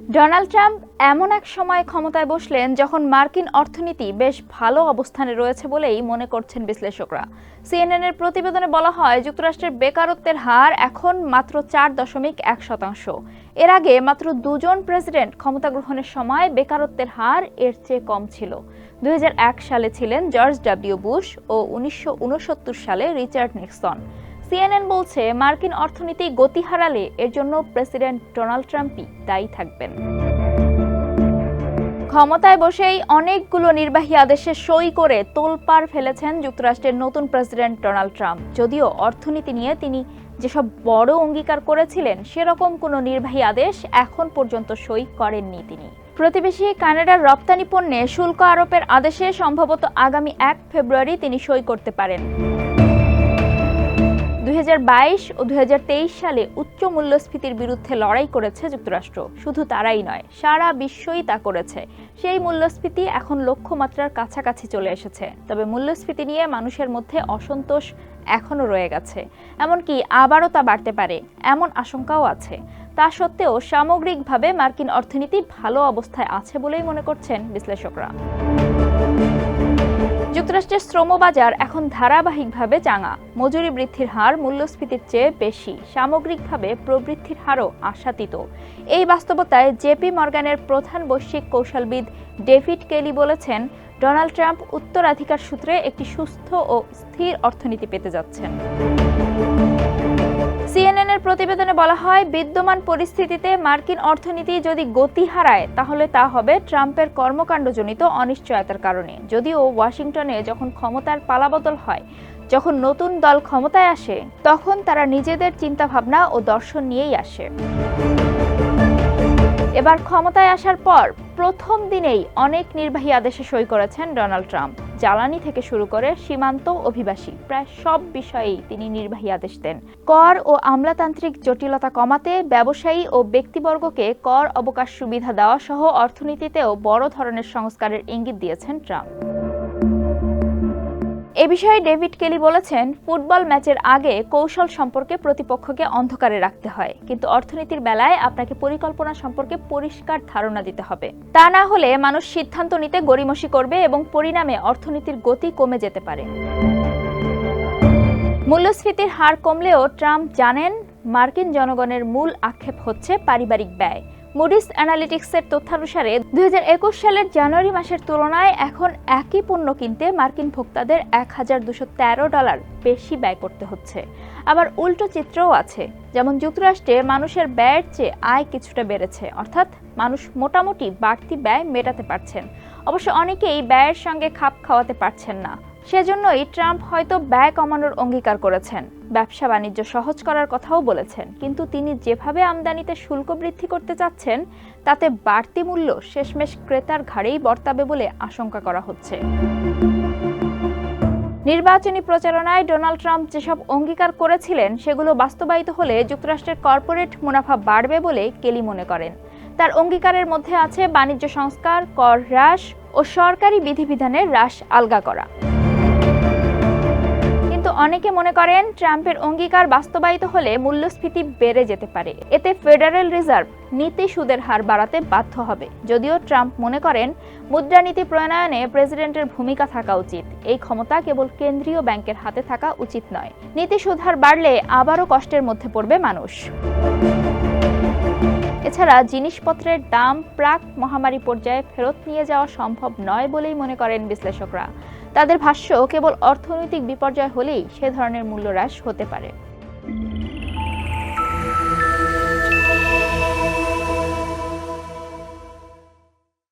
Donald Trump এমন এক সময় ক্ষমতায় বসলেন যখন মার্কিন অর্থনীতি বেশ ভালো অবস্থানে রয়েছে বলেই মনে করছেন বিশ্লেষকরা। সিএনএনের প্রতিবেদনে বলা হয়, যুক্তরাষ্ট্রের বেকারত্বের হার এখন মাত্র চার দশমিক এক শতাংশ। এর আগে মাত্র দুজন প্রেসিডেন্ট ক্ষমতা গ্রহণের সময় বেকারত্বের হার এর চেয়ে কম ছিল। দুই হাজার এক সালে ছিলেন জর্জ ডাব্লিউ বুশ ও উনিশশো উনসত্তর সালে রিচার্ড নিক্সন। সিএনএন বলছে, মার্কিন অর্থনীতি গতি হারালে এর জন্য প্রেসিডেন্ট ডোনাল্ড ট্রাম্পই দায়ী থাকবেন। ক্ষমতায় বসেই অনেকগুলো নির্বাহী আদেশে সই করে তোলপাড় ফেলেছেন যুক্তরাষ্ট্রের নতুন প্রেসিডেন্ট ডোনাল্ড ট্রাম্প। যদিও অর্থনীতি নিয়ে তিনি যেসব বড় অঙ্গীকার করেছিলেন, সেরকম কোনো নির্বাহী আদেশ এখন পর্যন্ত সই করেননি তিনি। প্রতিবেশী কানাডার রপ্তানি পণ্যে শুল্ক আরোপের আদেশে সম্ভবত আগামী এক ফেব্রুয়ারি তিনি সই করতে পারেন। ও দুই হাজার তেইশ সালে উচ্চ মূল্যস্ফীতির বিরুদ্ধে লড়াই করেছে যুক্তরাষ্ট্র। শুধু তারাই নয়, সারা বিশ্বই তা করেছে। সেই মূল্যস্ফীতি এখন লক্ষ্যমাত্রার কাছাকাছি চলে এসেছে। তবে মূল্যস্ফীতি নিয়ে মানুষের মধ্যে অসন্তোষ এখনও রয়ে গেছে। এমনকি আবারও তা বাড়তে পারে, এমন আশঙ্কাও আছে। তা সত্ত্বেও সামগ্রিকভাবে মার্কিন অর্থনীতি ভালো অবস্থায় আছে বলেই মনে করছেন বিশ্লেষকরা। যুক্তরাষ্ট্রের শ্রমবাজার এখন ধারাবাহিকভাবে চাঙা। মজুরি বৃদ্ধির হার মূল্যস্ফীতির চেয়ে বেশি। সামগ্রিকভাবে প্রবৃদ্ধির হারও আশাতীত। এই বাস্তবতায় জেপি মর্গানের প্রধান বৈশ্বিক কৌশলবিদ ডেভিড কেলি বলেছেন, ডোনাল্ড ট্রাম্প উত্তরাধিকার সূত্রে একটি সুস্থ ও স্থির অর্থনীতি পেতে যাচ্ছেন। সিএনএনের প্রতিবেদনে বলা হয়, বিদ্যমান পরিস্থিতিতে মার্কিন অর্থনীতি যদি গতি হারায়, তাহলে তা হবে ট্রাম্পের কর্মকাণ্ডজনিত অনিশ্চয়তার কারণে। যদিও ওয়াশিংটনে যখন ক্ষমতার পালাবদল হয়, যখন নতুন দল ক্ষমতায় আসে, তখন তারা নিজেদের চিন্তাভাবনা ও দর্শন নিয়েই আসে। এবার ক্ষমতায় আসার পর প্রথম দিনেই অনেক নির্বাহী আদেশে সই করেছেন ডোনাল্ড ট্রাম্প। জ্বালানি থেকে শুরু করে সীমান্ত অভিবাসী, প্রায় সব বিষয়েই তিনি নির্বাহী আদেশ দেন। কর ও আমলাতান্ত্রিক জটিলতা কমাতে ব্যবসায়ী ও ব্যক্তিবর্গকে কর অবকাশ সুবিধা দেওয়া সহ অর্থনীতিতেও বড় ধরনের সংস্কারের ইঙ্গিত দিয়েছেন ট্রাম্প। এ বিষয়ে ডেভিড কেলি বলেছেন, ফুটবল ম্যাচের আগে কৌশল সম্পর্কে প্রতিপক্ষকে অন্ধকারে রাখতে হয়। কিন্তু অর্থনীতির বেলায় আপনাকে পরিকল্পনা সম্পর্কে পরিষ্কার ধারণা দিতে হবে। তা না হলে মানুষ সিদ্ধান্ত নিতে গড়িমসি করবে এবং পরিণামে অর্থনীতির গতি কমে যেতে পারে। মূল্যস্ফীতির হার কমলেও ট্রাম্প জানেন, মার্কিন জনগণের মূল আক্ষেপ হচ্ছে পারিবারিক ব্যয়। মুডিস অ্যানালিটিক্সের তথ্যানুসারে দু হাজার একুশ সালের জানুয়ারি মাসের তুলনায় এখন একই পণ্য কিনতে মার্কিন ভোক্তাদের এক হাজার দুশো তেরো ডলার বেশি ব্যয় করতে হচ্ছে। আবার উল্টো চিত্রও আছে, যেমন যুক্তরাষ্ট্রে মানুষের ব্যয়ের চেয়ে আয় কিছুটা বেড়েছে, অর্থাৎ মানুষ মোটামুটি বাড়তি ব্যয় মেটাতে পারছেন। অবশ্য অনেকেই ব্যয়ের সঙ্গে খাপ খাওয়াতে পারছেন না। সেজন্যই ট্রাম্প হয়তো ব্যয় কমানোর অঙ্গীকার করেছেন। ব্যবসা বাণিজ্য সহজ করার কথাও বলেছেন। কিন্তু তিনি যেভাবে আমদানিতে শুল্ক বৃদ্ধি করতে চাচ্ছেন, তাতে বাড়তি মূল্য শেষমেশ ক্রেতার ঘাড়েই বর্তাবে বলে আশঙ্কা করা হচ্ছে। নির্বাচনী প্রচারণায় ডোনাল্ড ট্রাম্প যেসব অঙ্গীকার করেছিলেন, সেগুলো বাস্তবায়িত হলে যুক্তরাষ্ট্রের কর্পোরেট মুনাফা বাড়বে বলে কেলি মনে করেন। তার অঙ্গীকারের মধ্যে আছে বাণিজ্য সংস্কার, কর হ্রাস ও সরকারি বিধিবিধানের হ্রাস আলগা করা। অনেকে মনে করেন ট্রাম্পের অঙ্গীকার বাস্তবায়িত হলে মূল্যস্ফীতি বেড়ে যেতে পারে। এতে ফেডারেল রিজার্ভ নীতি সুদের হার বাড়াতে বাধ্য হবে। যদিও ট্রাম্প মনে করেন, মুদ্রানীতি প্রণয়নে প্রেসিডেন্টের ভূমিকা থাকা উচিত। এই ক্ষমতা কেবল কেন্দ্রীয় ব্যাংকের হাতে থাকা উচিত নয়। নীতি সুদ হার বাড়লে আবারও কষ্টের মধ্যে পড়বে মানুষ। এছাড়া জিনিসপত্রের দাম প্রাক মহামারী পর্যায়ে ফেরত নিয়ে যাওয়া সম্ভব নয় বলেই মনে করেন বিশ্লেষকরা। তাদের ভাষ্য কেবল অর্থনৈতিক বিপর্যয় হলেই সে ধরনের মূল্যহ্রাস হতে পারে।